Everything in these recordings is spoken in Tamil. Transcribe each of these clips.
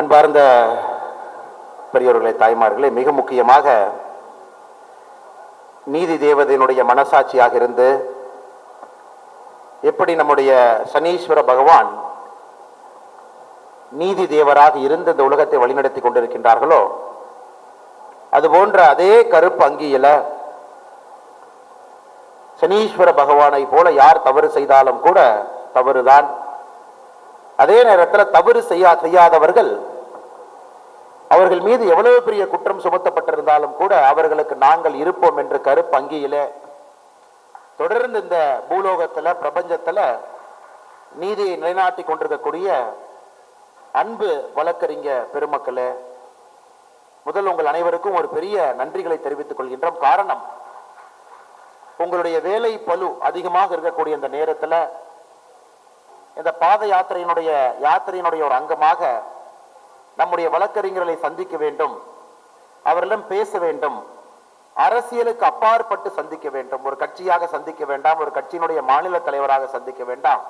அன்பார்ந்த பெரியவர்களே தாய்மார்களே மிக முக்கியமாக நீதி தேவதையினுடைய மனசாட்சியாக இருந்து எப்படி நம்முடைய சனீஸ்வர பகவான் நீதி தேவராக இருந்து இந்த உலகத்தை வழிநடத்தி கொண்டிருக்கின்றார்களோ அதுபோன்ற அதே கருப்பு அங்கியில சனீஸ்வர பகவானை போல யார் தவறு செய்தாலும் கூட தவறுதான். அதே நேரத்தில் தவறு செய்யா செய்யாதவர்கள் அவர்கள் மீது எவ்வளவு பெரிய குற்றம் சுமத்தப்பட்டிருந்தாலும் கூட அவர்களுக்கு நாங்கள் இருப்போம் என்று கருப்பங்கியிலே தொடர்ந்து இந்த பூலோகத்தில் பிரபஞ்சத்தில் நீதியை நிலைநாட்டி கொண்டிருக்கக்கூடிய அன்பு வழக்கறிஞ பெருமக்களே முதல் உங்கள் அனைவருக்கும் ஒரு பெரிய நன்றிகளை தெரிவித்துக் கொள்கின்றோம். காரணம் உங்களுடைய வேலை பலு அதிகமாக இருக்கக்கூடிய இந்த நேரத்தில் இந்த பாத யாத்திரையினுடைய யாத்திரையினுடைய ஒரு அங்கமாக நம்முடைய வழக்கறிஞர்களை சந்திக்க வேண்டும். அவரிடம் பேச வேண்டும். அரசியலுக்கு அப்பாற்பட்டு சந்திக்க வேண்டும். ஒரு கட்சியாக சந்திக்க வேண்டாம். ஒரு கட்சியினுடைய மாநில தலைவராக சந்திக்க வேண்டாம்.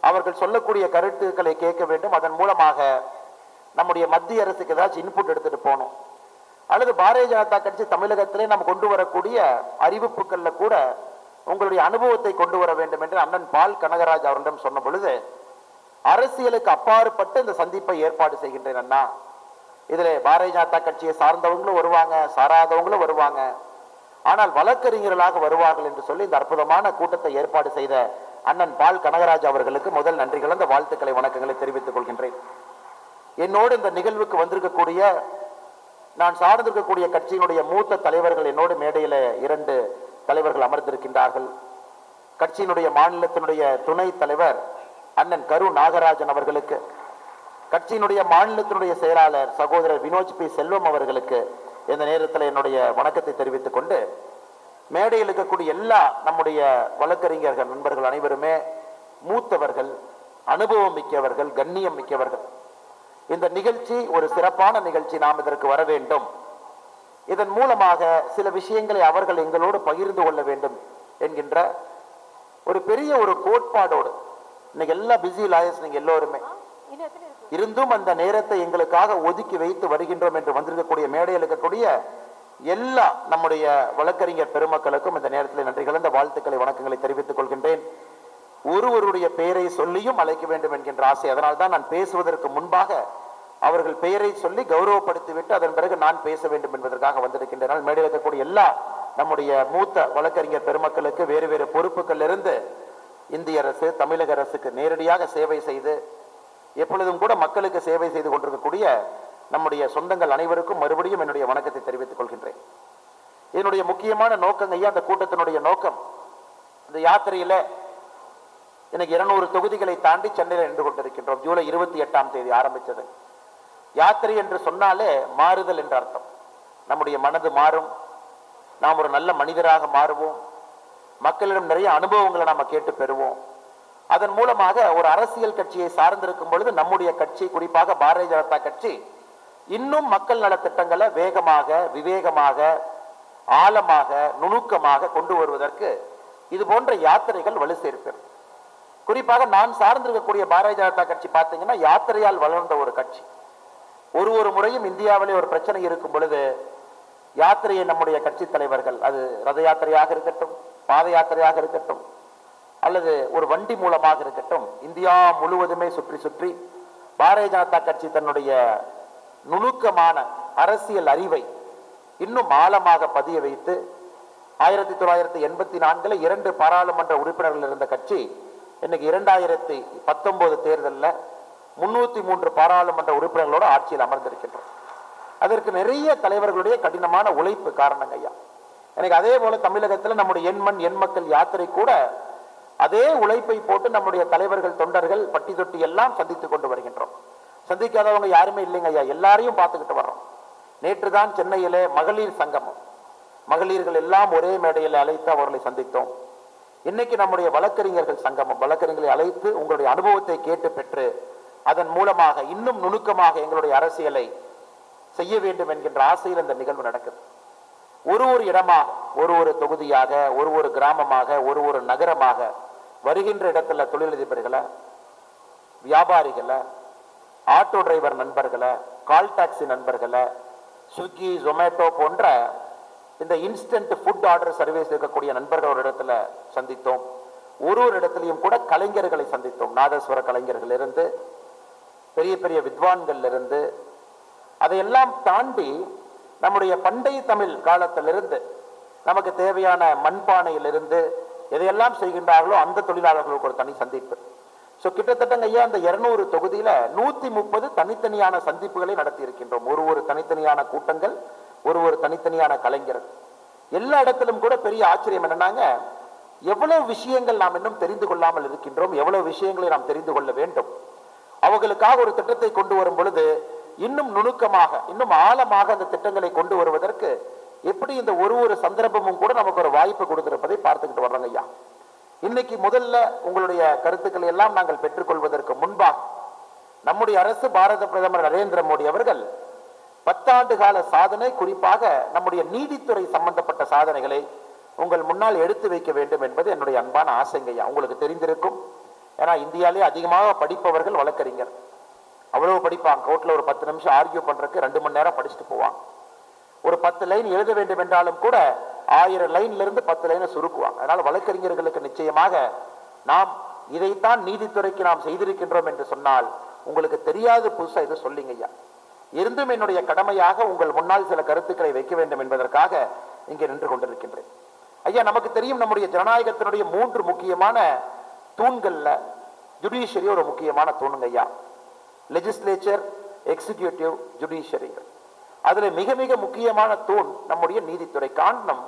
அவர்கள் சொல்லக்கூடிய கருத்துக்களை கேட்க வேண்டும். அதன் மூலமாக நம்முடைய மத்திய அரசுக்கு ஏதாச்சும் இன்புட் எடுத்துட்டு போகணும். அல்லது பாரதிய ஜனதா கட்சி தமிழகத்திலே நாம் கொண்டு வரக்கூடிய அறிவிப்புகளில் கூட உங்களுடைய அனுபவத்தை கொண்டு வர வேண்டும் என்று அண்ணன் பால் கனகராஜ் அவரிடம் சொன்ன பொழுது அரசியலுக்கு அப்பாற்பட்டு இந்த சந்திப்பை ஏற்பாடு செய்கின்றேன் அண்ணா. இதில் பாரதிய ஜனதா கட்சியை சார்ந்தவங்களும் வருவாங்க சாராதவங்களும் வருவாங்க. ஆனால் வழக்கறிஞர்களாக வருவார்கள் என்று சொல்லி இந்த அற்புதமான கூட்டத்தை ஏற்பாடு செய்த அண்ணன் பால் கனகராஜ் அவர்களுக்கு முதல் நன்றிகள் அந்த வாழ்த்துக்களை வணக்கங்களை தெரிவித்துக் கொள்கின்றேன். என்னோடு இந்த நிகழ்வுக்கு வந்திருக்கக்கூடிய நான் சார்ந்திருக்கக்கூடிய கட்சியினுடைய மூத்த தலைவர்கள் என்னோடு மேடையில இரண்டு தலைவர்கள் அமர்ந்திருக்கின்றார்கள். கட்சியினுடைய மாநிலத்தினுடைய துணை தலைவர் அண்ணன் கரு நாகராஜன் அவர்களுக்கு கட்சியினுடைய மாநிலத்தினுடைய செயலாளர் சகோதரர் வினோஜ் பி. செல்வம் அவர்களுக்கு இந்த நேரத்தில் என்னுடைய வணக்கத்தை தெரிவித்துக் கொண்டு மேடையில் இருக்கக்கூடிய எல்லா நம்முடைய வழக்கறிஞர்கள் நண்பர்கள் அனைவருமே மூத்தவர்கள் அனுபவம் மிக்கவர்கள் கண்ணியம் மிக்கவர்கள். இந்த நிகழ்ச்சி ஒரு சிறப்பான நிகழ்ச்சி. நாம் இதற்கு வர வேண்டும். இதன் மூலமாக சில விஷயங்களை அவர்கள் எங்களோடு பகிர்ந்து கொள்ள வேண்டும் என்கின்ற ஒரு பெரிய ஒரு கோட்பாடோடு. இன்னைக்கு எல்லா பிஸி லாயர்ஸ் நீங்க எல்லோருமே. இருந்தும் அந்த நேரத்தை எங்களுக்காக ஒதுக்கி வைத்து வருகின்றோம் என்று வந்திருக்கக்கூடிய மேடையில் இருக்கக்கூடிய எல்லா நம்முடைய வழக்கறிஞர் பெருமக்களுக்கும் இந்த நேரத்தில் நன்றி கலந்த வாழ்த்துக்களை வணக்கங்களை தெரிவித்துக் கொள்கின்றேன். ஒருவருடைய பெயரை சொல்லியும் அழைக்க வேண்டும் என்கின்ற ஆசை. அதனால் தான் நான் பேசுவதற்கு முன்பாக அவர்கள் பெயரை சொல்லி கௌரவப்படுத்திவிட்டு அதன் பிறகு நான் பேச வேண்டும் என்பதற்காக வந்திருக்கின்றனால் மேடையில் இருக்கக்கூடிய எல்லா நம்முடைய மூத்த வழக்கறிஞர் பெருமக்களுக்கு வேறு வேறு பொறுப்புகள் இருந்து இந்திய அரசு தமிழக அரசுக்கு நேரடியாக சேவை செய்து எப்பொழுதும் கூட மக்களுக்கு சேவை செய்து கொண்டிருக்கக்கூடிய நம்முடைய சொந்தங்கள் அனைவருக்கும் மறுபடியும் என்னுடைய வணக்கத்தை தெரிவித்துக் கொள்கின்றேன். என்னுடைய முக்கியமான நோக்கம் ஐயா அந்த கூட்டத்தினுடைய நோக்கம் இந்த யாத்திரையில எனக்கு இருநூறு தொகுதிகளை தாண்டி சென்னையில் நின்று கொண்டிருக்கின்றோம். ஜூலை இருபத்தி எட்டாம் தேதி ஆரம்பித்தது. யாத்திரை என்று சொன்னாலே மாறுதல் என்ற அர்த்தம். நம்முடைய மனது மாறும். நாம் ஒரு நல்ல மனிதராக மாறுவோம். மக்களிடம் நிறைய அனுபவங்களை நாம கேட்டு பெறுவோம். அதன் மூலமாக ஒரு அரசியல் கட்சியை சார்ந்திருக்கும் பொழுது நம்முடைய கட்சி குறிப்பாக பாரதிய ஜனதா கட்சி இன்னும் மக்கள் நலத்திட்டங்களை வேகமாக விவேகமாக ஆழமாக நுணுக்கமாக கொண்டு வருவதற்கு இது போன்ற யாத்திரைகள் வலு சேர்ப்பது குறிப்பாக நான் சார்ந்திருக்கக்கூடிய பாரதிய ஜனதா கட்சி பார்த்தீங்கன்னா யாத்திரையால் வளர்ந்த ஒரு கட்சி. ஒரு ஒரு முறையும் இந்தியாவிலே ஒரு பிரச்சனை இருக்கும் பொழுது யாத்திரையை நம்முடைய கட்சி தலைவர்கள் அது ரத யாத்திரையாக இருக்கட்டும் பாத யாத்திரையாக இருக்கட்டும் அல்லது ஒரு வண்டி மூலமாக இருக்கட்டும் இந்தியா முழுவதுமே சுற்றி சுற்றி பாரதிய ஜனதா கட்சி தன்னுடைய நுணுக்கமான அரசியல் அறிவை இன்னும் ஆழமாக பதிய வைத்து ஆயிரத்தி தொள்ளாயிரத்தி எண்பத்தி நான்குல இரண்டு பாராளுமன்ற உறுப்பினர்கள் இருந்த கட்சி இன்னைக்கு இரண்டாயிரத்தி பத்தொன்பது தேர்தலில் முன்னூத்தி மூன்று பாராளுமன்ற உறுப்பினர்களோடு ஆட்சியில் அமர்ந்திருக்கின்றோம். அதற்கு நிறைய தலைவர்களுடைய கடினமான உழைப்பு காரணங்க ஐயா. எனக்கு அதே போல தமிழகத்தில் நம்முடைய எண்மண் எண்மக்கள் யாத்திரை கூட அதே உழைப்பை போட்டு நம்முடைய தலைவர்கள் தொண்டர்கள் பட்டி தொட்டி எல்லாம் சந்தித்துக் கொண்டு வருகின்றோம். சந்திக்காதவங்க யாருமே இல்லைங்க ஐயா. எல்லாரையும் பார்த்துக்கிட்டு வர்றோம். நேற்று தான் சென்னையிலே மகளிர் சங்கமம். மகளிர்கள் எல்லாம் ஒரே மேடையில் அழைத்து அவர்களை சந்தித்தோம். இன்னைக்கு நம்முடைய வழக்கறிஞர்கள் சங்கமம். வழக்கறிஞர்களை அழைத்து உங்களுடைய அனுபவத்தை கேட்டு பெற்று அதன் மூலமாக இன்னும் நுணுக்கமாக எங்களுடைய அரசியலை செய்ய வேண்டும் என்கின்ற ஆசையில் இந்த நிகழ்வு நடக்குது. ஒரு ஒரு இடமாக ஒரு ஒரு தொகுதியாக ஒரு ஒரு கிராமமாக ஒரு ஒரு நகரமாக வருகின்ற இடத்துல தொழிலதிபர்களை வியாபாரிகளை ஆட்டோ டிரைவர் நண்பர்களை கால் டாக்ஸி நண்பர்களை ஸ்விக்கி ஜொமேட்டோ போன்ற இந்த இன்ஸ்டன்ட் ஃபுட் ஆர்டர் சர்வீஸ் இருக்கக்கூடிய நண்பர்கள் ஒரு இடத்துல சந்தித்தோம். ஒரு ஒரு இடத்துலையும் கூட கலைஞர்களை சந்தித்தோம். நாதஸ்வர கலைஞர்கள் இருந்து பெரிய பெரிய வித்வான்கள்ல இருந்து அதையெல்லாம் தாண்டி நம்முடைய பண்டைய தமிழ் காலத்திலிருந்து நமக்கு தேவையான மண்பானையிலிருந்து எதையெல்லாம் செய்கின்றார்களோ அந்த தொழிலாளர்களுக்கு ஒரு தனி சந்திப்பு. ஸோ கிட்டத்தட்டங்க ஐயா அந்த இருநூறு தொகுதியில நூத்தி முப்பது தனித்தனியான சந்திப்புகளை நடத்தி இருக்கின்றோம் ஒரு ஒரு தனித்தனியான கூட்டங்கள் ஒரு ஒரு தனித்தனியான கலைஞர்கள். எல்லா இடத்திலும் கூட பெரிய ஆச்சரியம் என்னன்னாங்க எவ்வளவு விஷயங்கள் நாம் இன்னும் தெரிந்து கொள்ளாமல் இருக்கின்றோம் எவ்வளவு விஷயங்களை நாம் தெரிந்து கொள்ள வேண்டும். அவர்களுக்காக ஒரு திட்டத்தை கொண்டு வரும் பொழுது இன்னும் நுணுக்கமாக இன்னும் ஆழமாக அந்த திட்டங்களை கொண்டு வருவதற்கு எப்படி இந்த ஒரு ஒரு சந்தர்ப்பமும் கூட நமக்கு ஒரு வாய்ப்பு கொடுத்திருப்பதை பார்த்துக்கிட்டு வர்றோங்க ஐயா. இன்னைக்கு முதல்ல உங்களுடைய கருத்துக்களை எல்லாம் நாங்கள் பெற்றுக்கொள்வதற்கு முன்பாக நம்முடைய அரசு பாரத பிரதமர் நரேந்திர மோடி அவர்கள் பத்தாண்டு கால சாதனை குறிப்பாக நம்முடைய நீதித்துறை சம்பந்தப்பட்ட சாதனைகளை உங்கள் முன்னால் எடுத்து வைக்க வேண்டும் என்பது என்னுடைய அன்பான ஆசைங்கய்யா உங்களுக்கு தெரிந்திருக்கும். ஏன்னா இந்தியாவிலே அதிகமாக படிப்பவர்கள் வழக்கறிஞர். அவ்வளவு படிப்பாங்க. கோர்ட்ல ஒரு பத்து நிமிஷம் ஆர்கியூ பண்றதுக்கு ரெண்டு மணி நேரம் படிச்சுட்டு போவாங்க. ஒரு பத்து லைன் எழுத வேண்டும் என்றாலும் கூட ஆயிரம் லைன்ல இருந்து பத்து லைனை சுருக்குவாங்க. அதனால வழக்கறிஞர்களுக்கு நிச்சயமாக நாம் இதைத்தான் நீதித்துறைக்கு நாம் செய்திருக்கின்றோம் என்று சொன்னால் உங்களுக்கு தெரியாது புதுசா இதை சொல்லிங்க ஐயா. இருந்தும் என்னுடைய கடமையாக உங்கள் முன்னால் சில கருத்துக்களை வைக்க வேண்டும் என்பதற்காக இங்கே நின்று கொண்டிருக்கின்றேன். ஐயா நமக்கு தெரியும் நம்முடைய ஜனநாயகத்தினுடைய மூன்று முக்கியமான தூண்கள்ல ஜுடிஷியரி ஒரு முக்கியமான தூணுங்க ஐயா. லெஜிஸ்லேச்சர் எக்ஸிகியூட்டிவ் ஜுடிஷியரி அதுல மிக மிக முக்கியமான தூண் நம்முடைய நீதித்துறை. காரணம்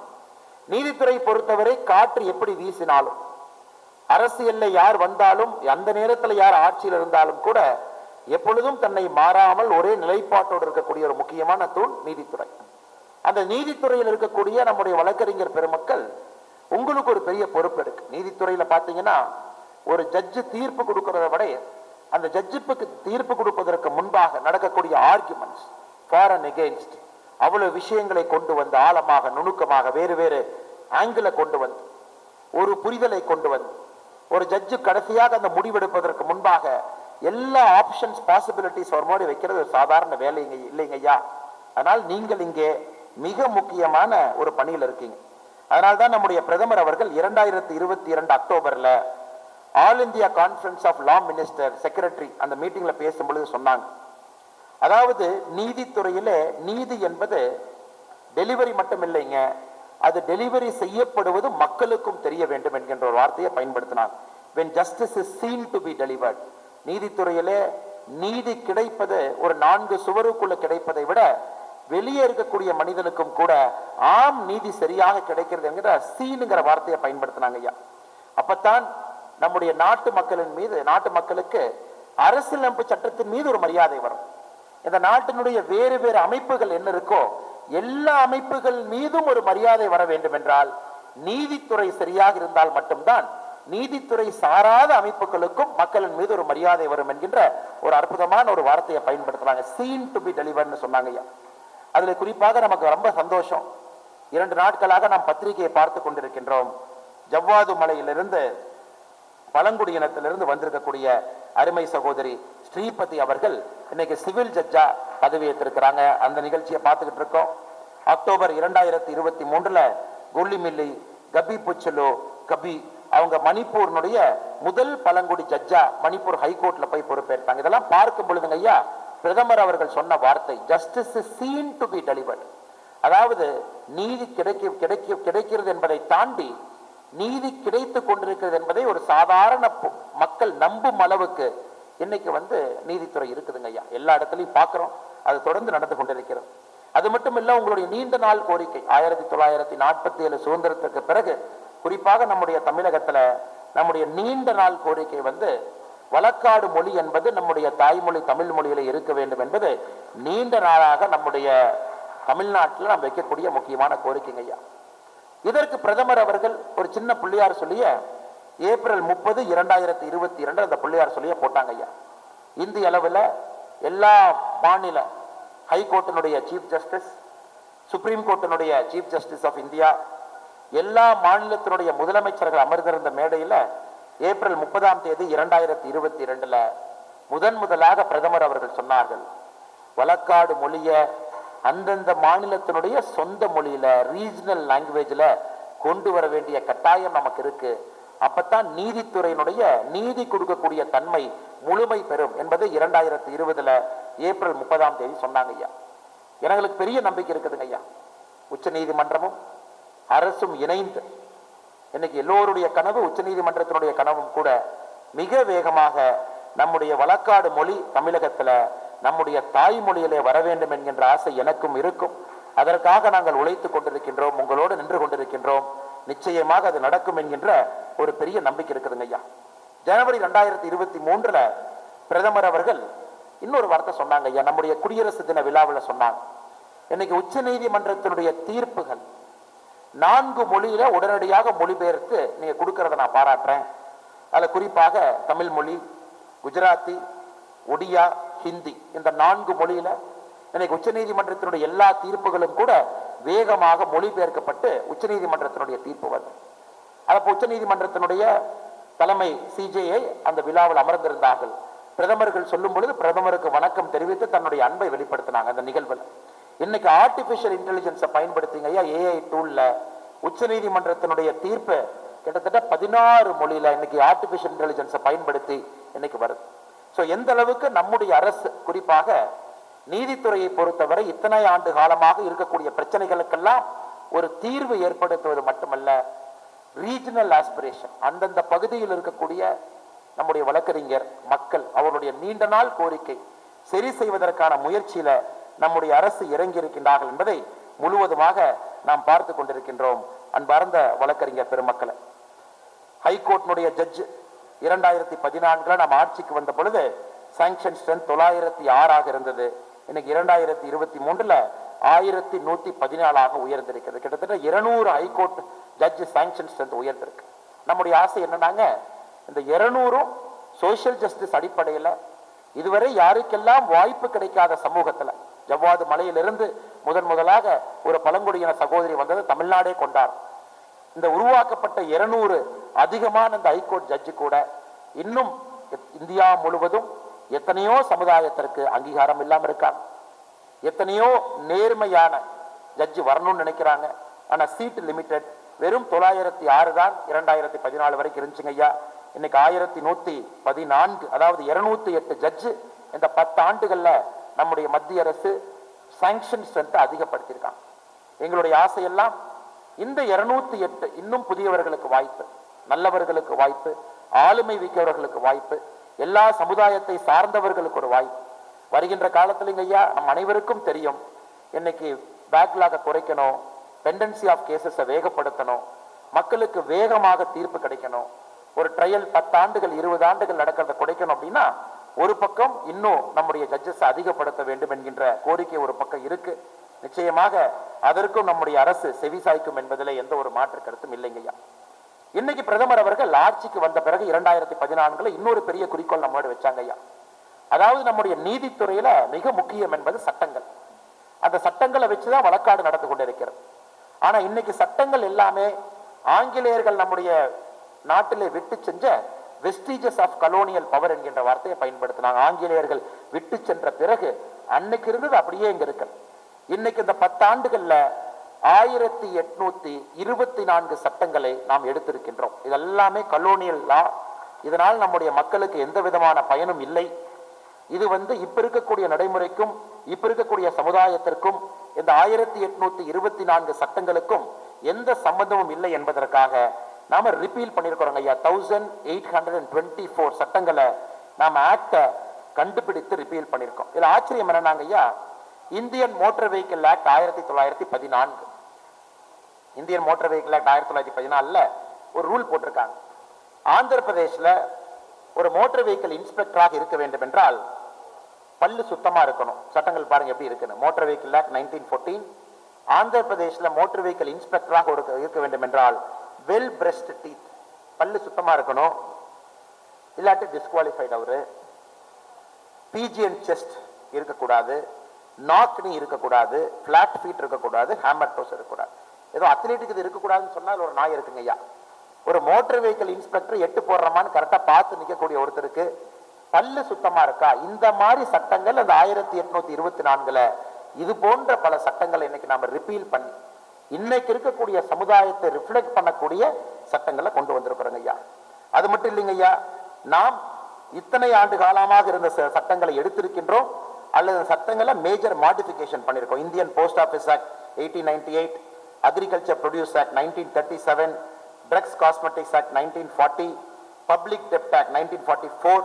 நீதித்துறை பொறுத்தவரை காற்று எப்படி வீசினாலும் அரசியல்ல யார் வந்தாலும் அந்த நேரத்துல யார் ஆட்சியில் இருந்தாலும் கூட எப்பொழுதும் தன்னை மாறாமல் ஒரே நிலைப்பாட்டோடு இருக்கக்கூடிய ஒரு முக்கியமான தூண் நீதித்துறை. அந்த நீதித்துறையில் இருக்கக்கூடிய நம்முடைய வழக்கறிஞர் பெருமக்கள் உங்களுக்கு ஒரு பெரிய பொறுப்பு இருக்கு. நீதித்துறையில பாத்தீங்கன்னா ஒரு ஜட்ஜு தீர்ப்பு கொடுக்கிறத விட அந்த ஜட்ஜுக்கு தீர்ப்பு கொடுப்பதற்கு முன்பாக நடக்கக்கூடிய ஆர்குமெண்ட்ஸ் ஃபார் அண்ட் எகெயின்ஸ்ட் அவ்வளவு விஷயங்களை கொண்டு வந்து ஆழமாக நுணுக்கமாக வேறு வேறு ஆங்கிளை கொண்டு வந்து ஒரு புரிதலை கொண்டு வந்து ஒரு ஜட்ஜு கடைசியாக அந்த முடிவெடுப்பதற்கு முன்பாக எல்லா ஆப்ஷன்ஸ் பாசிபிலிட்டிஸ் ஒரு மாதிரி வைக்கிறது ஒரு சாதாரண வேலைங்க இல்லைங்க ஐயா. அதனால் நீங்கள் இங்கே மிக முக்கியமான ஒரு பணியில் இருக்கீங்க. அதனால்தான் நம்முடைய பிரதமர் அவர்கள் இரண்டாயிரத்தி இருபத்தி இரண்டு அக்டோபர்ல all India conference of law minister secretary அந்த மீட்டிங்ல பேசும்பொழுது சொன்னாங்க. அதாவது நீதித்துறையில் நீதி என்பது டெலிவரி மட்டும் இல்லைங்க அது டெலிவரி செய்யப்படுவது மக்களுக்கும் தெரிய வேண்டும் என்கின்ற ஒரு வார்த்தையை பயன்படுத்தினாங்க. When justice is seen to be delivered நீதித்துறையிலே நீதி கிடைப்பது ஒரு நான்கு சுவருக்குள்ள கிடைப்பதை விட வெளியே இருக்கக்கூடிய மனிதனுக்கும் கூட ஆம் நீதி சரியாக கிடைக்கிறது என்கிற சீனுங்கிற வார்த்தையை பயன்படுத்தினாங்க ஐயா. அப்பத்தான் நம்முடைய நாட்டு மக்களின் மீது நாட்டு மக்களுக்கு அரசியலமைப்பு சட்டத்தின் மீது ஒரு மரியாதை வரும். இந்த நாட்டினுடைய வேறு வேறு அமைப்புகள் என்ன இருக்கோ எல்லா அமைப்புகள் மீதும் ஒரு மரியாதை வர வேண்டும் என்றால் நீதித்துறை சரியாக இருந்தால் மட்டும்தான் நீதித்துறை சாராத அமைப்புகளுக்கும் மக்களின் மீது ஒரு மரியாதை வரும் என்கின்ற ஒரு அற்புதமான ஒரு வார்த்தையை பயன்படுத்துறாங்க. சீன் டு பி டெலிவர்னு சொன்னாங்க ஐயா. அதுல குறிப்பாக நமக்கு ரொம்ப சந்தோஷம். இரண்டு நாட்களாக நாம் பத்திரிகையை பார்த்து கொண்டிருக்கின்றோம். ஜவ்வாது மலையிலிருந்து பழங்குடியினத்திலிருந்து வந்திருக்கக்கூடிய அருமை சகோதரி ஸ்ரீபதி அவர்கள் இன்னைக்கு சிவில் ஜட்ஜா பதவியேற்றிருக்கிறாங்க அந்த நிகழ்ச்சியை பார்த்துக்கிட்டு இருக்கோம். அக்டோபர் இரண்டாயிரத்தி இருபத்தி மூன்றுல கொல்லிமில்லி கபி புச்சலோ கபி அவங்க மணிப்பூர்னுடைய முதல் பழங்குடி ஜட்ஜா மணிப்பூர் ஹைகோர்ட்ல போய் பொறுப்பேற்றாங்க இதெல்லாம் பார்க்கும் பொழுதுங்க ஐயா பிரதமர் அவர்கள் சொன்ன வார்த்தை justice seen to be delivered அதாவது நீதி கிடைக்க கிடைக்க கிடைக்கிறது என்பதை தாண்டி நீதி கிடைத்து கொண்டிருக்கிறது என்பதை ஒரு சாதாரண மக்கள் நம்பும் அளவுக்கு இன்னைக்கு வந்து நீதித்துறை இருக்குதுங்க ஐயா. எல்லா இடத்துலையும் பார்க்குறோம். அது தொடர்ந்து நடந்து கொண்டிருக்கிறது. அது மட்டும் இல்ல உங்களுடைய நீண்ட நாள் கோரிக்கை ஆயிரத்தி தொள்ளாயிரத்தி நாற்பத்தி ஏழு சுதந்திரத்திற்கு பிறகு குறிப்பாக நம்முடைய தமிழகத்துல நம்முடைய நீண்ட நாள் கோரிக்கை வந்து வழக்காடு மொழி என்பது நம்முடைய தாய்மொழி தமிழ் மொழியில இருக்க வேண்டும் என்பது நீண்ட நாளாக நம்முடைய தமிழ்நாட்டில் நாம் வைக்கக்கூடிய முக்கியமான கோரிக்கைங்க ஐயா. இதற்கு பிரதமர் அவர்கள் ஒரு சின்ன புள்ளியார் சொல்லிய ஏப்ரல் முப்பது இரண்டாயிரத்தி இருபத்தி இரண்டு அந்த புள்ளியார் சொல்லிய போட்டாங்க ஐயா. இந்திய அளவில் எல்லா மாநில ஹைகோர்ட்டினுடைய சீஃப் ஜஸ்டிஸ் சுப்ரீம் கோர்ட்டினுடைய சீஃப் ஜஸ்டிஸ் ஆஃப் இந்தியா எல்லா மாநிலத்தினுடைய முதலமைச்சர்கள் அமர்ந்திருந்த மேடையில் ஏப்ரல் முப்பதாம் தேதி இரண்டாயிரத்தி இருபத்தி இரண்டில் முதன் முதலாக பிரதமர் அவர்கள் சொன்னார்கள் வழக்காடு மொழிய அந்தந்த மாநிலத்தினுடைய சொந்த மொழியில ரீஜனல் லாங்குவேஜ்ல கொண்டு வர வேண்டிய கட்டாயம் நமக்கு இருக்கு. அப்பத்தான் நீதித்துறையினுடைய நீதி கொடுக்கக்கூடிய தன்மை முழுமை பெறும் என்பது இரண்டாயிரத்தி இருபதுல ஏப்ரல் முப்பதாம் தேதி சொன்னாங்க ஐயா. எங்களுக்கு பெரிய நம்பிக்கை இருக்குதுங்க ஐயா. உச்ச நீதிமன்றமும் அரசும் இணைந்து இன்னைக்கு எல்லோருடைய கனவு உச்சநீதிமன்றத்தினுடைய கனவும் கூட மிக வேகமாக நம்முடைய வழக்காடு மொழி தமிழகத்துல நம்முடைய தாய்மொழியிலே வர வேண்டும் என்கின்ற ஆசை எனக்கும் இருக்கும். அதற்காக நாங்கள் உழைத்துக் கொண்டிருக்கின்றோம் உங்களோடு நின்று கொண்டிருக்கின்றோம். நிச்சயமாக அது நடக்கும் என்கின்ற ஒரு பெரிய நம்பிக்கை இருக்குதுங்க ஐயா. ஜனவரி ரெண்டாயிரத்தி இருபத்தி மூன்றுல பிரதமர் அவர்கள் இன்னொரு வார்த்தை சொன்னாங்க ஐயா. நம்முடைய குடியரசு தின விழாவில் சொன்னாங்க. இன்னைக்கு உச்ச நீதிமன்றத்தினுடைய தீர்ப்புகள் நான்கு மொழியில உடனடியாக மொழிபெயர்த்து நீங்க கொடுக்கறத நான் பாராட்டுறேன். அதுல குறிப்பாக தமிழ் மொழி குஜராத்தி ஒடியா ஹிந்தி. இந்த நான்கு மொழியில இன்னைக்கு உச்சநீதிமன்றத்தினுடைய எல்லா தீர்ப்புகளும் கூட வேகமாக மொழிபெயர்க்கப்பட்டு உச்சநீதிமன்றத்தினுடைய தீர்ப்பு வருது. அப்போ உச்சநீதிமன்றத்தினுடைய தலைமை சிஜேஐ அந்த விழாவில் அமர்ந்திருந்தார்கள். பிரதமர்கள் சொல்லும் பொழுது பிரதமருக்கு வணக்கம் தெரிவித்து தன்னுடைய அன்பை வெளிப்படுத்தினாங்க அந்த நிகழ்வில். இன்னைக்கு ஆர்டிபிஷியல் இன்டெலிஜென்ஸை பயன்படுத்திங்க ஐயா ஏஐ டூல்ல உச்சநீதிமன்றத்தினுடைய தீர்ப்பு கிட்டத்தட்ட பதினாறு மொழியில இன்னைக்கு ஆர்டிபிஷியல் இன்டெலிஜென்ஸை பயன்படுத்தி இன்னைக்கு வருது. ஸோ எந்த அளவுக்கு நம்முடைய அரசு குறிப்பாக நீதித்துறையை பொறுத்தவரை இத்தனை ஆண்டு காலமாக இருக்கக்கூடிய பிரச்சனைகளுக்கெல்லாம் ஒரு தீர்வு ஏற்படுத்துவது மட்டுமல்ல ரீஜனல் ஆஸ்பிரேஷன் அந்தந்த பகுதியில் இருக்கக்கூடிய நம்முடைய வழக்கறிஞர் மக்கள் அவருடைய நீண்ட நாள் கோரிக்கை சரி செய்வதற்கான முயற்சியில நம்முடைய அரசு இறங்கி இருக்கின்றார்கள் என்பதை முழுவதுமாக நாம் பார்த்து கொண்டிருக்கின்றோம் அன்பார்ந்த வழக்கறிஞர் பெருமக்களை. ஹைகோர்ட்னுடைய ஜட்ஜு இரண்டாயிரத்தி பதினான்குல நம்ம ஆட்சிக்கு வந்த பொழுது சாங்ஷன் ஸ்ட்ரென்த் தொள்ளாயிரத்தி ஆறாக இருந்தது. இன்னைக்கு இரண்டாயிரத்தி இருபத்தி மூன்றுல ஆயிரத்தி நூத்தி பதினாலாக உயர்ந்திருக்கிறது. கிட்டத்தட்ட இருநூறு high court judge sanction strength உயர்ந்திருக்கு. நம்முடைய ஆசை என்னன்னாங்க இந்த இருநூறும் சோசியல் ஜஸ்டிஸ் அடிப்படையில் இதுவரை யாருக்கெல்லாம் வாய்ப்பு கிடைக்காத சமூகத்துல ஜவ்வாது மலையிலிருந்து முதன் முதலாக ஒரு பழங்குடியின சகோதரி வந்தது தமிழ்நாடே கொண்டார். இந்த உருவாக்கப்பட்ட இருநூறு அதிகமான இந்த ஹைகோர்ட் ஜட்ஜு கூட இன்னும் இந்தியா முழுவதும் எத்தனையோ சமுதாயத்திற்கு அங்கீகாரம் இல்லாம இருக்காங்க. எத்தனையோ நேர்மையான ஜட்ஜு வரணும்னு நினைக்கிறாங்க. ஆனா சீட் லிமிடெட் வெறும் தொள்ளாயிரத்தி ஆறு தான் இரண்டாயிரத்தி பதினாலு வரைக்கும் இருந்துச்சுங்க ஐயா. இன்னைக்கு ஆயிரத்தி நூத்தி பதினான்கு அதாவது இருநூத்தி எட்டு ஜட்ஜு இந்த பத்து ஆண்டுகள்ல நம்முடைய மத்திய அரசு சாங்ஷன் ஸ்ட்ரென்த்தை அதிகப்படுத்தியிருக்காங்க. எங்களுடைய ஆசையெல்லாம் இந்த இருநூத்தி எட்டு இன்னும் புதியவர்களுக்கு வாய்ப்பு நல்லவர்களுக்கு வாய்ப்பு ஆளுமை மிக்கவர்களுக்கு வாய்ப்பு எல்லா சமுதாயத்தை சார்ந்தவர்களுக்கு ஒரு வாய்ப்பு. வருகின்ற காலத்துல ஐயா நம் அனைவருக்கும் தெரியும் இன்னைக்கு பேக்லாக குறைக்கணும் பெண்டன்சி ஆஃப் கேசஸை வேகப்படுத்தணும் மக்களுக்கு வேகமாக தீர்ப்பு கிடைக்கணும் ஒரு ட்ரையல் பத்தாண்டுகள் இருபது ஆண்டுகள் நடக்கிறத குறைக்கணும் அப்படின்னா ஒரு பக்கம் இன்னும் நம்முடைய ஜட்ஜஸ் அதிகப்படுத்த வேண்டும் என்கின்ற கோரிக்கை ஒரு பக்கம் இருக்கு. நிச்சயமாக அதற்கும் நம்முடைய அரசு செவிசாய்க்கும் என்பதில் எந்த ஒரு மாற்று கருத்தும் இல்லைங்கய்யா இன்னைக்கு பிரதமர் அவர்கள் ஆட்சிக்கு வந்த பிறகு இரண்டாயிரத்தி பதினான்குல இன்னொரு பெரிய குறிக்கோள் நம்மளோட வச்சாங்க ஐயா. அதாவது நம்முடைய நீதித்துறையில மிக முக்கியம் என்பது சட்டங்கள். அந்த சட்டங்களை வச்சுதான் வழக்காடு நடந்து கொண்டிருக்கிறது. ஆனா இன்னைக்கு சட்டங்கள் எல்லாமே ஆங்கிலேயர்கள் நம்முடைய நாட்டிலே விட்டு செஞ்ச வெஸ்டீஜஸ் ஆஃப் கலோனியல் பவர் என்கின்ற வார்த்தையை பயன்படுத்தினாங்க. ஆங்கிலேயர்கள் விட்டு சென்ற பிறகு அன்னைக்கு இருந்தது அப்படியே இங்க இருக்கு. இன்னைக்கு இந்த பத்தாண்டுகள்ல ஆயிரத்தி எட்நூத்தி இருபத்தி நான்கு சட்டங்களை நாம் எடுத்திருக்கின்றோம். இதெல்லாமே கலோனியல் லா இதனால் நம்முடைய மக்களுக்கு எந்த விதமான பயனும் இல்லை. இது வந்து இப்ப இருக்கக்கூடிய நடைமுறைக்கும் இப்ப இருக்கக்கூடிய சமுதாயத்திற்கும் இந்த ஆயிரத்தி எட்நூத்தி இருபத்தி நான்கு சட்டங்களுக்கும் எந்த சம்பந்தமும் இல்லை என்பதற்காக நாம ரிப்பீல் பண்ணியிருக்கிறோங்க ஐயா. Thousand eight hundred and twenty four சட்டங்களை நாம ஆக்டை கண்டுபிடித்து ரிப்பீல் பண்ணியிருக்கோம் இதுல ஆச்சரியம் என்னன்னாங்க ஐயா? இந்தியன் மோட்டார் வெஹிக்கிள் ஆக்ட் ஆயிரத்தி தொள்ளாயிரத்தி பதினான்கு. இந்தியன் மோட்டார் வெஹிக்கிள் ஆக்ட் ஆயிரத்தி தொள்ளாயிரத்தி பதினாலில் ஒரு ரூல் போட்டிருக்காங்க. ஆந்திர பிரதேஷ்ல ஒரு மோட்டார் வெஹிக்கிள் இன்ஸ்பெக்டராக இருக்க வேண்டும் என்றால் பல்லு சுத்தமாக இருக்கணும். சட்டங்கள் பாருங்கள் எப்படி இருக்குன்னு. Motor vehicle act nineteen fourteen Andhra பிரதேஷ்ல motor vehicle இன்ஸ்பெக்டராக ஒரு இருக்க வேண்டும் என்றால் வெல் பிரஸ்ட் டீத் பல்லு சுத்தமாக இருக்கணும். இல்லாட்டி டிஸ்குவாலிஃபைட் அவர். பிஜிஎன் செஸ்ட் இருக்கக்கூடாது. நாக்னி இருக்கக்கூடாது ஃபிளாட் ஃபீட் இருக்கக்கூடாது ஹேமர் டோஸ் இருக்கக்கூடாது. ஏதோ அத்லீட்டுக்கு இது இருக்கக்கூடாதுன்னு சொன்னால் ஒரு நாய் இருக்குங்க ஐயா. ஒரு மோட்டர் வெஹிக்கிள் இன்ஸ்பெக்டர் எட்டு போடுறமான்னு கரெக்டாக பார்த்து நிற்கக்கூடிய ஒருத்தருக்கு பல்லு சுத்தமா இருக்கா? இந்த மாதிரி சட்டங்கள் அந்த ஆயிரத்தி எட்நூத்தி இருபத்தி நான்குல இது போன்ற பல சட்டங்களை இன்னைக்கு நாம ரிப்பீல் பண்ணி இன்னைக்கு இருக்கக்கூடிய சமுதாயத்தை ரிஃப்ளெக்ட் பண்ணக்கூடிய சட்டங்களை கொண்டு வந்திருக்கிறோங்க ஐயா. அது மட்டும் இல்லைங்க ஐயா. நாம் இத்தனை ஆண்டு காலமாக இருந்த ச- சட்டங்களை எடுத்திருக்கின்றோம். அல்லது சட்டங்களை மேஜர் மாடிஃபிகேஷன் பண்ணியிருக்கோம் Indian post office act eighteen ninety eight agriculture produce act nineteen thirty seven drugs cosmetics act nineteen forty public டெப்ட் act nineteen forty four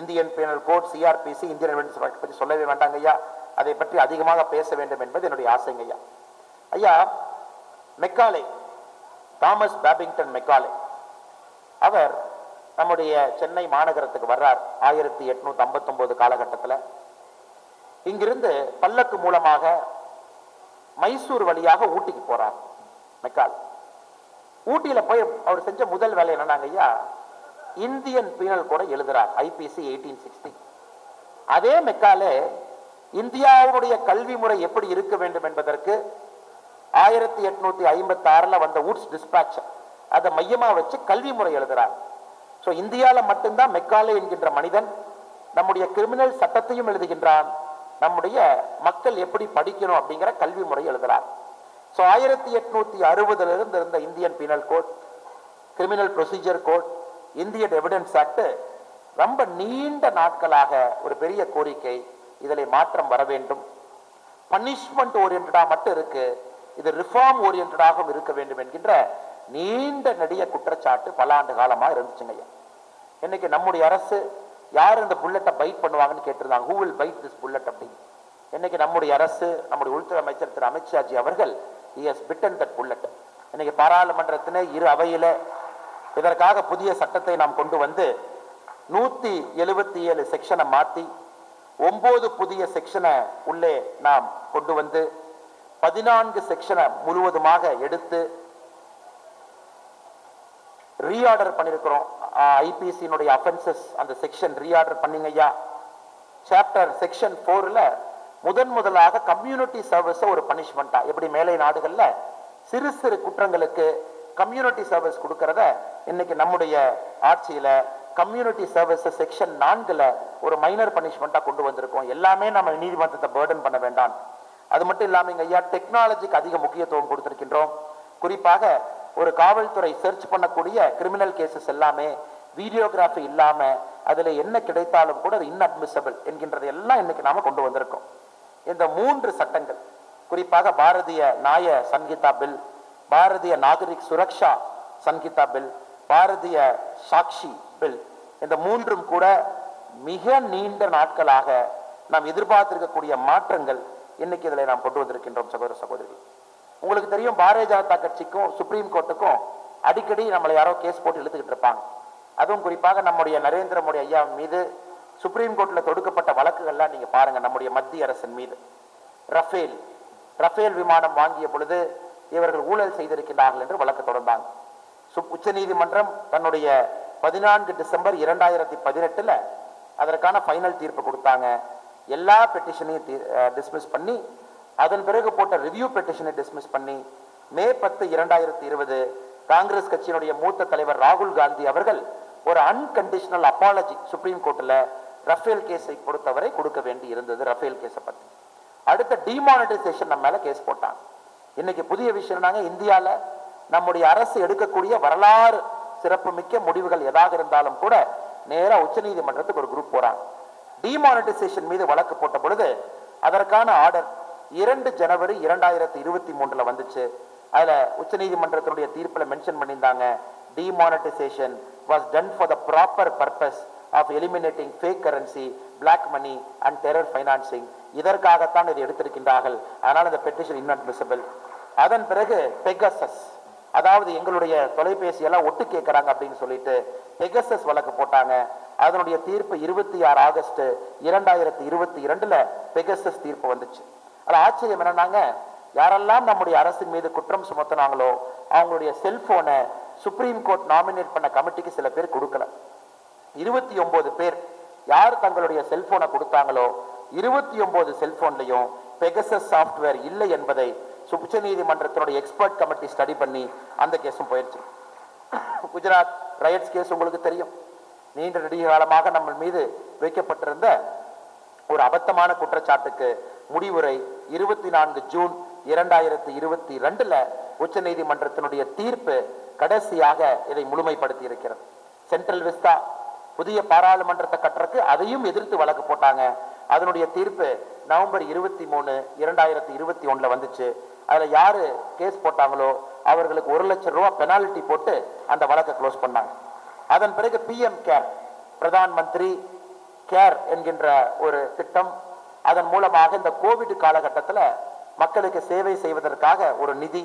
Indian penal code CrPC Indian revenue act பற்றி சொல்லவே வேண்டாங்க ஐயா. அதை பற்றி அதிகமாக பேச வேண்டும் என்பது என்னுடைய ஆசைங்க ஐயா. ஐயா மெக்காலே தாமஸ் பேபிங்டன் மெக்காலே அவர் நம்முடைய சென்னை மாநகரத்துக்கு வர்றார். ஆயிரத்தி எட்நூத்தி ஐம்பத்தொன்பது காலகட்டத்தில். இங்கிருந்து பல்லக்கு மூலமாக மைசூர் வழியாக ஊட்டிக்கு போறார் மெக்கால். ஊட்டியில போய் அவர் செஞ்ச முதல் வேலை என்னன்னாங்க ஐயா? இந்தியன் பீனல் கூட எழுதுறார் ஐபிசி எயிட்டீன் சிக்ஸ்டி அதே மெக்காலே இந்தியாவுடைய கல்வி முறை எப்படி இருக்க வேண்டும் என்பதற்கு ஆயிரத்தி எட்நூத்தி ஐம்பத்தி ஆறுல வந்த ஊட்ஸ் டிஸ்பாட்ச் அதை மையமா வச்சு கல்வி முறை எழுதுறார். ஸோ இந்தியால மட்டும்தான் மெக்காலே என்கின்ற மனிதன் நம்முடைய கிரிமினல் சட்டத்தையும் எழுதுகின்றான். நம்முடைய மக்கள் எப்படி படிக்கணும் அப்படிங்கிற கல்வி முறை எழுதுறார். ஸோ ஆயிரத்தி எட்நூத்தி அறுபதுல இருந்து இருந்த Indian penal code criminal procedure code Indian evidence act ரொம்ப நீண்ட நாட்களாக ஒரு பெரிய கோரிக்கை இதில் மாற்றம் வர வேண்டும். பனிஷ்மெண்ட் ஓரியன்டாக மட்டும் இருக்கு. இது ரிஃபார்ம் ஓரியன்டாகவும் இருக்க வேண்டும் என்கின்ற நீண்ட நெடிய குற்றச்சாட்டு பல ஆண்டு காலமா இருந்துச்சுங்க இன்னைக்கு நம்முடைய அரசு யார் இந்த புல்லட்டை பைட் பண்ணுவாங்கன்னு கேட்டிருந்தாங்க? Who will bite this bullet அப்படின்னு இன்னைக்கு நம்முடைய அரசு நம்முடைய உள்துறை அமைச்சர் திரு அமித்ஷாஜி அவர்கள் எஸ் பிட்டன் தட் புல்லட் இன்னைக்கு பாராளுமன்றத்தின இரு அவையில இதற்காக புதிய சட்டத்தை நாம் கொண்டு வந்து நூத்தி எழுபத்தி ஏழு செக்ஷனை மாற்றி ஒன்பது புதிய செக்ஷனை உள்ளே நாம் கொண்டு வந்து பதினான்கு செக்ஷனை முழுவதுமாக எடுத்து ரீஆர்டர் பண்ணியிருக்கிறோம் ஐபிசியினுடைய அஃபென்சஸ் அந்த செக்ஷன் ரீஆர்டர் பண்ணிங்க ஐயா. சாப்டர் செக்ஷன் ஃபோரில் முதன் முதலாக கம்யூனிட்டி சர்வீஸை ஒரு பனிஷ்மெண்ட்டாக எப்படி மேலை நாடுகள்ல சிறு சிறு குற்றங்களுக்கு கம்யூனிட்டி சர்வீஸ் கொடுக்கறத இன்னைக்கு நம்முடைய ஆட்சியில கம்யூனிட்டி சர்வீஸ் செக்ஷன் நான்குல ஒரு மைனர் பனிஷ்மெண்ட்டாக கொண்டு வந்திருக்கோம். எல்லாமே நம்ம நீதிமன்றத்தை பேர்டன் பண்ண வேண்டாம். அது மட்டும் இல்லாம இங்கே ஐயா டெக்னாலஜிக்கு அதிக முக்கியத்துவம் கொடுத்துருக்கின்றோம். குறிப்பாக ஒரு காவல்துறை சர்ச் பண்ணக்கூடிய கிரிமினல் கேசஸ் எல்லாமே வீடியோகிராஃபி இல்லாம அதுல என்ன கிடைத்தாலும் கூட அது இன்அட்மிசபிள் என்கின்றதை எல்லாம் இன்னைக்கு நாம கொண்டு வந்திருக்கோம். இந்த மூன்று சட்டங்கள் குறிப்பாக Bharatiya Nyaya Sanhita bill Bharatiya Nagarik Suraksha Sanhita bill Bharatiya Sakshya bill இந்த மூன்றும் கூட மிக நீண்ட நாட்களாக நாம் எதிர்பார்த்திருக்கக்கூடிய மாற்றங்கள் இன்னைக்கு இதில் நாம் கொண்டு வந்திருக்கின்றோம் சகோதர சகோதரி உங்களுக்கு தெரியும் பாரதிய ஜனதா கட்சிக்கும் சுப்ரீம் கோர்ட்டுக்கும் அடிக்கடி நம்மளை யாரோ கேஸ் போட்டு இழுத்துக்கிட்டு இருப்பாங்க. அதுவும் குறிப்பாக நம்முடைய நரேந்திர மோடி ஐயா மீது சுப்ரீம் கோர்ட்ல தொடுக்கப்பட்ட வழக்குகள்லாம் நீங்க பாருங்க நம்முடைய மத்திய அரசின் மீது. ரஃபேல் ரஃபேல் விமானம் வாங்கிய பொழுது இவர்கள் ஊழல் செய்திருக்கிறார்கள் என்று வழக்கு தொடர்ந்தாங்க. சுப் உச்சநீதிமன்றம் தன்னுடைய பதினான்கு டிசம்பர் இரண்டாயிரத்தி பதினெட்டுல அதற்கான ஃபைனல் தீர்ப்பு கொடுத்தாங்க. எல்லா பெட்டிஷனையும் டிஸ்மிஸ் பண்ணி அதன் பிறகு போட்ட ரிவ்யூ பெட்டிஷனை டிஸ்மிஸ் பண்ணி மே பத்து இரண்டாயிரத்தி இருபது காங்கிரஸ் கட்சியினுடைய மூத்த தலைவர் ராகுல் காந்தி அவர்கள் ஒரு அன்கண்டிஷனல் அப்பாலஜி சுப்ரீம் கோர்ட்டில் ரஃபேல் கேஸை பொறுத்தவரை கொடுக்க வேண்டி இருந்தது ரஃபேல் கேஸை பற்றி அடுத்த டிமானிட்டைசேஷன் நம்ம மேலே கேஸ் போட்டாங்க. இன்னைக்கு புதிய விஷயம் இந்தியாவில் இந்தியால நம்முடைய அரசு எடுக்கக்கூடிய வரலாறு சிறப்புமிக்க முடிவுகள் எதாக இருந்தாலும் கூட நேரா உச்சநீதிமன்றத்துக்கு ஒரு குரூப் போறாங்க. டிமானிட்டைசேஷன் மீது வழக்கு போட்ட பொழுது அதற்கான ஆர்டர் இரண்டு ஜனவரி இரண்டாயிரத்தி இருபத்தி மூன்றுல வந்துச்சு. அதுல உச்சநீதிமன்றத்தினுடைய தீர்ப்புல மென்ஷன் பண்ணியிருந்தாங்க demonetisation was done for the proper purpose of eliminating fake currency black money and terror financing இதற்காகத்தான் இதை எடுத்திருக்கின்றார்கள். அதனால் இந்த பெட்டிஷன் இன்அட்மிசபிள் அதன் பிறகு பெகசஸ் அதாவது எங்களுடைய தொலைபேசி எல்லாம் ஒட்டு கேட்கறாங்க அப்படின்னு சொல்லிட்டு பெகசஸ் வழக்கு போட்டாங்க. அதனுடைய தீர்ப்பு இருபத்தி ஆறு ஆகஸ்ட் இரண்டாயிரத்தி இருபத்தி இரண்டுல பெகசஸ் தீர்ப்பு வந்துச்சு. அது ஆச்சரியம் என்னன்னாங்க யாரெல்லாம் நம்முடைய அரசின் மீது குற்றம் சுமத்தினாங்களோ அவங்களுடைய செல்போனை சுப்ரீம் கோர்ட் நாமினேட் பண்ண கமிட்டிக்கு சில பேர் கொடுக்கல. இருபத்தி ஒன்பது பேர் யார் தங்களுடைய செல்போனை கொடுத்தாங்களோ இருபத்தி ஒன்பது செல்போன்லையும் பெகசஸ் சாஃப்ட்வேர் இல்லை என்பதை உச்ச நீதிமன்றத்தினுடைய எக்ஸ்பர்ட் கமிட்டி ஸ்டடி பண்ணி அந்த கேஸும் போயிடுச்சு. குஜராத் ரயட்ஸ் கேஸ் உங்களுக்கு தெரியும். நீண்ட நெடிய காலமாக நம்ம மீது வைக்கப்பட்டிருந்த ஒரு அபத்தமான குற்றச்சாட்டுக்கு முடிவுரை இருபத்தி நான்கு ஜூன் இரண்டாயிரத்தி இருபத்தி ரெண்டுல உச்ச நீதிமன்றத்தினுடைய தீர்ப்பு கடைசியாக இதை முழுமைப்படுத்தி இருக்கிறது சென்ட்ரல் விஸ்தா புதிய பாராளுமன்றத்தை கட்டுறதுக்கு அதையும் எதிர்த்து வழக்கு போட்டாங்க. அதனுடைய தீர்ப்பு நவம்பர் இருபத்தி மூணு இரண்டாயிரத்தி இருபத்தி ஒண்ணுல வந்துச்சு. அதுல யாரு கேஸ் போட்டாங்களோ அவர்களுக்கு ஒரு லட்சம் ரூபா பெனால்டி போட்டு அந்த வழக்கை க்ளோஸ் பண்ணாங்க. அதன் பிறகு PM care Pradhan Mantri care என்கின்ற ஒரு திட்டம் அதன் மூலமாக இந்த கோவிட் காலகட்டத்தில் மக்களுக்கு சேவை செய்வதற்காக ஒரு நிதி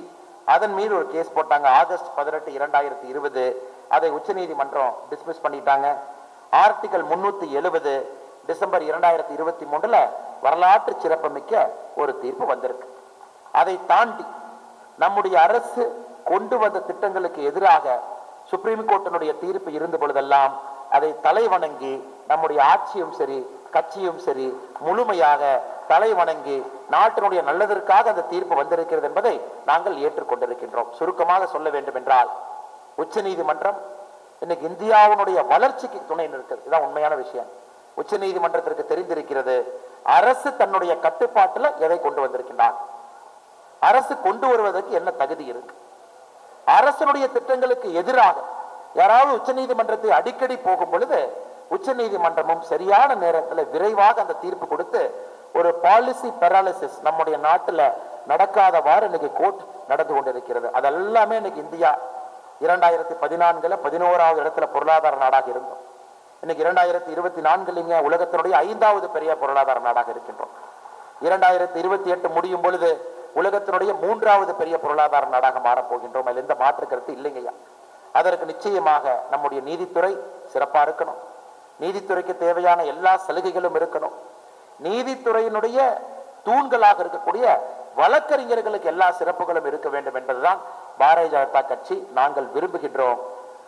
அதன் மீது ஒரு கேஸ் போட்டாங்க. ஆகஸ்ட் பதினெட்டு இரண்டாயிரத்தி இருபது. அதை உச்சநீதிமன்றம் டிஸ்மிஸ் பண்ணிட்டாங்க. ஆர்டிகல் முன்னூற்றி எழுபது டிசம்பர் இரண்டாயிரத்தி இருபத்தி மூணுல வரலாற்று சிறப்புமிக்க ஒரு தீர்ப்பு வந்திருக்கு. அதை தாண்டி நம்முடைய அரசு கொண்டு வந்த திட்டங்களுக்கு எதிராக சுப்ரீம் கோர்ட்டினுடைய தீர்ப்பு இருந்த பொழுதெல்லாம் அதை தலை வணங்கி நம்முடைய ஆட்சியும் சரி கட்சியும் சரி முழுமையாக தலை வணங்கி நாட்டினுடைய நல்லதற்காக அந்த தீர்ப்பு வந்திருக்கிறது என்பதை நாங்கள் ஏற்றுக்கொண்டிருக்கின்றோம். சுருக்கமாக சொல்ல வேண்டும் என்றால் உச்சநீதிமன்றம் இன்னைக்கு இந்தியாவினுடைய வளர்ச்சிக்கு துணை நிற்கிறது. இதுதான் உண்மையான விஷயம். உச்ச நீதிமன்றத்திற்கு தெரிந்திருக்கிறது அரசு தன்னுடைய கட்டுப்பாட்டுல எதை கொண்டு வந்திருக்கின்றார் அரசு கொண்டு வருவதற்கு என்ன தகுதி இருக்கு? அரசனுடைய திட்டங்களுக்கு எதிராக யாராவது உச்ச நீதிமன்றத்தை அடிக்கடி போகும் பொழுது உச்ச நீதிமன்றமும் சரியான நேரத்தில் விரைவாக அந்த தீர்ப்பு கொடுத்து ஒரு பாலிசி பெராலிசிஸ் நம்முடைய நாட்டுல நடக்காதவாறு இன்னைக்கு கோர்ட் நடந்து கொண்டிருக்கிறது. அதெல்லாமே இன்னைக்கு இந்தியா இரண்டாயிரத்தி பதினான்குல பதினோராவது இடத்துல பொருளாதார நாடாக இருந்தோம். இன்னைக்கு இரண்டாயிரத்தி இருபத்தி நான்குலிங்க உலகத்தினுடைய ஐந்தாவது பெரிய பொருளாதார நாடாக இருக்கின்றோம். இரண்டாயிரத்தி இருபத்தி எட்டு முடியும் பொழுது உலகத்தினுடைய மூன்றாவது பெரிய பொருளாதார நாடாக மாறப் போகின்றோம். அதில் எந்த மாற்று கருத்து இல்லைங்கய்யா. அதற்கு நிச்சயமாக நம்முடைய நீதித்துறை சிறப்பா இருக்கணும். நீதித்துறைக்கு தேவையான எல்லா சலுகைகளும் இருக்கணும். நீதித்துறையினுடைய தூண்களாக இருக்கக்கூடிய வழக்கறிஞர்களுக்கு எல்லா சிறப்புகளும் இருக்க வேண்டும் என்பதுதான் பாரதிய ஜனதா கட்சி நாங்கள் விரும்புகின்றோம்.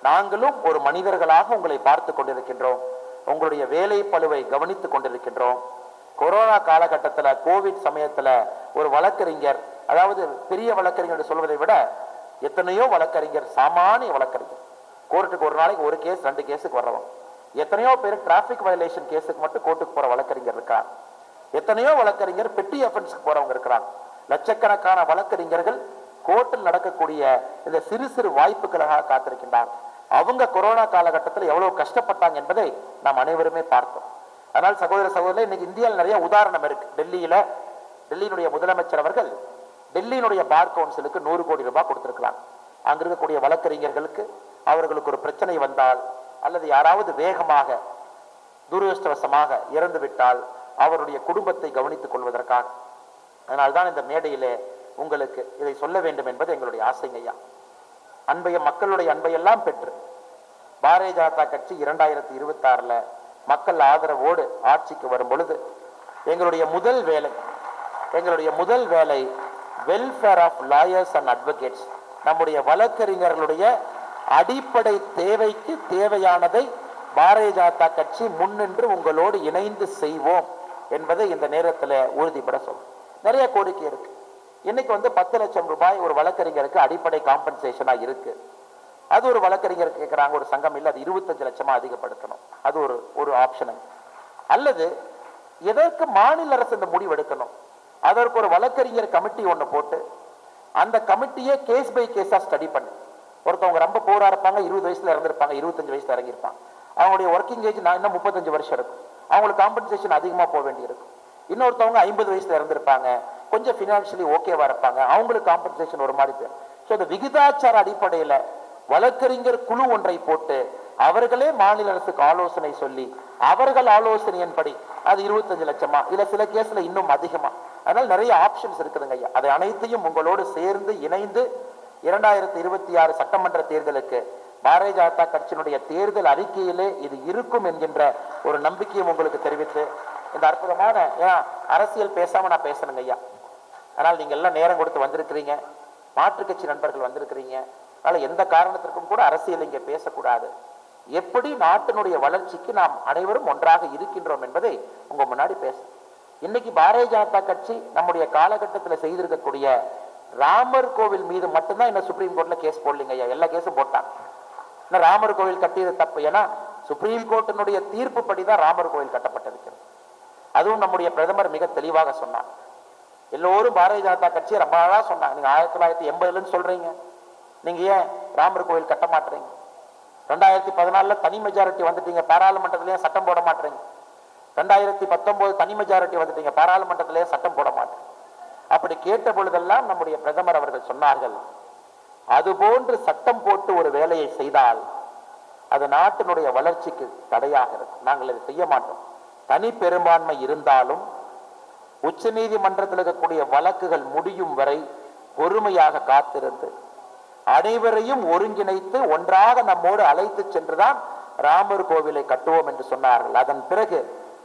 நாங்களும் ஒரு மனிதர்களாக உங்களை பார்த்து கொண்டிருக்கின்றோம். உங்களுடைய வேலை பளுவை கவனித்துக் கொண்டிருக்கின்றோம். கொரோனா காலகட்டத்துல கோவிட் சமயத்துல ஒரு வழக்கறிஞர் அதாவது பெரிய வழக்கறிஞர் என்று சொல்வதை விட எத்தனையோ வழக்கறிஞர் சாமானிய வழக்கறிஞர். கோர்ட்டுக்கு ஒரு நாளைக்கு ஒரு கேஸ் ரெண்டு கேஸுக்கு வர்றவன் எத்தனையோ பேர் டிராபிக் வயலேஷன் கேஸுக்கு மட்டும் கோர்ட்டுக்கு போற வழக்கறிஞர் இருக்கிறார் எத்தனையோ வழக்கறிஞர் பெட்டி அஃபென்ஸ்க்கு போறவங்க இருக்கிறாங்க. லட்சக்கணக்கான வழக்கறிஞர்கள் கோர்ட்டில் நடக்கக்கூடிய இந்த சிறு சிறு வாய்ப்புகளுக்காக காத்திருக்கின்றார் அவங்க கொரோனா காலகட்டத்தில் எவ்வளவு கஷ்டப்பட்டாங்க என்பதை நாம் அனைவருமே பார்த்தோம். அதனால் சகோதர சகோதரர் இன்னைக்கு இந்தியாவில் நிறைய உதாரணம் இருக்கு. டெல்லியில டெல்லியினுடைய முதலமைச்சர் அவர்கள் டெல்லியினுடைய பார் கவுன்சிலுக்கு நூறு கோடி ரூபாய் கொடுத்திருக்கலாம் அங்க இருக்கக்கூடிய வழக்கறிஞர்களுக்கு அவர்களுக்கு ஒரு பிரச்சனை வந்தால் அல்லது யாராவது வேகமாக துரதிருஷ்டவசமாக இறந்து விட்டால் அவருடைய குடும்பத்தை கவனித்துக் கொள்வதற்காக. அதனால்தான் இந்த மேடையிலே உங்களுக்கு இதை சொல்ல வேண்டும் என்பது எங்களுடைய ஆசைங்கய்யா அன்பைய மக்களுடைய அன்பையெல்லாம் பெற்று பாரதிய ஜனதா கட்சி இரண்டாயிரத்தி இருபத்தி ஆறில் மக்கள் ஆதரவோடு ஆட்சிக்கு வரும் பொழுது எங்களுடைய முதல் வேலை எங்களுடைய முதல் வேலை welfare of lawyers and advocates நம்முடைய வழக்கறிஞர்களுடைய அடிப்படை தேவைக்கு தேவையானதை பாரதிய ஜனதா கட்சி முன்னின்று உங்களோடு இணைந்து செய்வோம் என்பதை இந்த நேரத்தில் உறுதிப்பட சொல்லும் நிறைய கோரிக்கை இருக்கு. இன்னைக்கு வந்து பத்து லட்சம் ரூபாய் ஒரு வழக்கறிஞருக்கு அடிப்படை காம்பன்சேஷனா இருக்கு. அது ஒரு வழக்கறிஞர் கேட்குறாங்க ஒரு சங்கம் இல்லை அது இருபத்தஞ்சு லட்சமா அதிகப்படுத்தணும். அது ஒரு ஒரு ஆப்ஷனு அல்லது எதற்கு மாநில அரசு இந்த முடிவு எடுக்கணும். அதற்கு ஒரு வழக்கறிஞர் கமிட்டி ஒன்று போட்டு அந்த கமிட்டியே கேஸ் பை கேஸா ஸ்டடி பண்ணு. ஒருத்தவங்க ரொம்ப போரா இருப்பாங்க இருபது வயசுல இறந்திருப்பாங்க இருபத்தஞ்சு வயசுல இறங்கியிருப்பாங்க. அவங்களுடைய ஒர்க்கிங் ஏஜ் நான் இன்னும் முப்பத்தஞ்சு வருஷம் இருக்கும். அவங்களுக்கு காம்பன்சேஷன் அதிகமாக போக வேண்டியிருக்கும். இன்னொருத்தவங்க ஐம்பது வயசுல இறந்திருப்பாங்க கொஞ்சம் ஃபினான்ஷியலி ஓகேவா இருப்பாங்க அவங்களுக்கு காம்பன்சேஷன் ஒரு மாதிரி பேர் ஸோ இந்த விகிதாச்சார அடிப்படையில் வழக்கறிஞர் குழு ஒன்றை போட்டு அவர்களே மாநில அரசுக்கு ஆலோசனை சொல்லி அவர்கள் ஆலோசனையின்படி அது இருபத்தஞ்சு லட்சமா இல்ல சில கேஸ்ல இன்னும் அதிகமா. அதனால நிறைய ஆப்ஷன்ஸ் இருக்குதுங்க ஐயா. அதை அனைத்தையும் உங்களோடு சேர்ந்து இணைந்து இரண்டாயிரத்தி இருபத்தி ஆறு சட்டமன்ற தேர்தலுக்கு பாரதிய ஜனதா கட்சியினுடைய தேர்தல் அறிக்கையிலே இது இருக்கும் என்கின்ற ஒரு நம்பிக்கையும் உங்களுக்கு தெரிவித்து இந்த அற்புதமான ஏன்னா அரசியல் பேசாம நான் பேசணுங்க ஐயா. ஆனால் நீங்க எல்லாம் நேரம் கொடுத்து வந்திருக்கிறீங்க. மாற்றுக் கட்சி நண்பர்கள் வந்திருக்கிறீங்க. அதனால எந்த காரணத்திற்கும் கூட அரசியல் இங்கே பேசக்கூடாது. எப்படி நாட்டினுடைய வளர்ச்சிக்கு நாம் அனைவரும் ஒன்றாக இருக்கின்றோம் என்பதை உங்க முன்னாடி பேச. இன்னைக்கு பாரதிய ஜனதா கட்சி நம்முடைய காலகட்டத்தில் செய்திருக்கக்கூடிய ராமர் கோவில் மீது மட்டும்தான் என்ன சுப்ரீம் கோர்ட்ல கேஸ் போடலைங்க ஐயா? எல்லா கேஸும் போட்டாங்க. இன்னும் ராமர் கோவில் கட்டியது தப்பு. ஏன்னா சுப்ரீம் கோர்ட்டினுடைய தீர்ப்புப்படி தான் ராமர் கோவில் கட்டப்பட்டிருக்கிறது. அதுவும் நம்முடைய பிரதமர் மிக தெளிவாக சொன்னார். எல்லோரும் பாரதிய ஜனதா கட்சியை ரொம்ப நாளா சொன்னாங்க. நீங்க ஆயிரத்தி தொள்ளாயிரத்தி எண்பதுலன்னு சொல்றீங்க. நீங்க ஏன் ராமர் கோவில் கட்ட மாட்டீங்க? ரெண்டாயிரத்தி பதினாலுல தனி மெஜாரிட்டி வந்துட்டீங்க. பாராளுமன்றத்திலேயே சட்டம் போட மாட்டீங்க. ரெண்டாயிரத்தி பத்தொன்பது தனி மெஜாரிட்டி வந்துட்டீங்க. பாராளுமன்றத்திலேயே சட்டம் போட மாட்டேங்க. அப்படி கேட்ட பொழுதெல்லாம் நம்முடைய பிரதமர் அவர்கள் சொன்னார்கள் அதுபோன்று சட்டம் போட்டு ஒரு வேலையை செய்தால் அது நாட்டினுடைய வளர்ச்சிக்கு தடையாக இருக்கும். நாங்கள் இதை செய்ய மாட்டோம். தனி பெரும்பான்மை இருந்தாலும் உச்ச நீதிமன்றத்தில் இருக்கக்கூடிய வழக்குகள் முடியும் வரை பொறுமையாக காத்திருந்து அனைவரையும் ஒருங்கிணைத்து ஒன்றாக நம்மோடு அழைத்து சென்றுதான் ராமர் கோவிலை கட்டுவோம் என்று சொன்னார்கள். அதன் பிறகு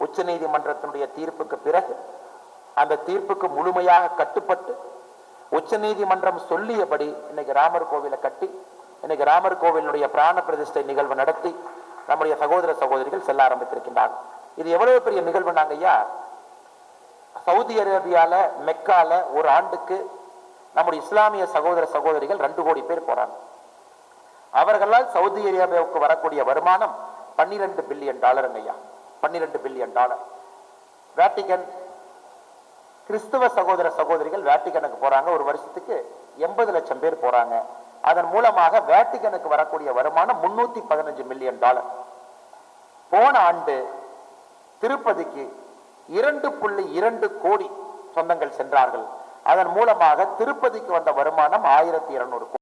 உச்ச நீதிமன்றத்தினுடைய தீர்ப்புக்கு பிறகு அந்த தீர்ப்புக்கு முழுமையாக கட்டுப்பட்டு உச்ச நீதிமன்றம் சொல்லியபடி இன்னைக்கு ராமர் கோவிலை கட்டி இன்னைக்கு ராமர் கோவிலுடைய பிராண பிரதிஷ்டை நிகழ்வு நடத்தி நம்முடைய சகோதர சகோதரிகள் செல்ல ஆரம்பித்திருக்கின்றார்கள் இது எவ்வளவு பெரிய நிகழ்வு நாங்கய்யா ஐயா? சவுதி அரேபியால மெக்கால ஒரு ஆண்டுக்கு நம்முடைய இஸ்லாமிய சகோதர சகோதரிகள் ரெண்டு கோடி பேர் போறாங்க. அவர்களால் சவுதி அரேபியாவுக்கு வரக்கூடிய வருமானம் பன்னிரெண்டு பில்லியன் டாலருங்க ஐயா. பன்னிரெண்டு பில்லியன் டாலர். வேட்டிகன் கிறிஸ்துவ சகோதர சகோதரிகள் வேட்டிகனுக்கு போறாங்க. ஒரு வருஷத்துக்கு எண்பது லட்சம் பேர் போறாங்க. அதன் மூலமாக வேட்டிகனுக்கு வரக்கூடிய வருமானம் முன்னூத்தி பதினஞ்சு மில்லியன் டாலர் போன ஆண்டு திருப்பதிக்கு இரண்டு புள்ளி இரண்டு கோடி சொந்தங்கள் சென்றார்கள். அதன் மூலமாக திருப்பதிக்கு வந்த வருமானம் ஆயிரத்தி இருநூறு கோடி.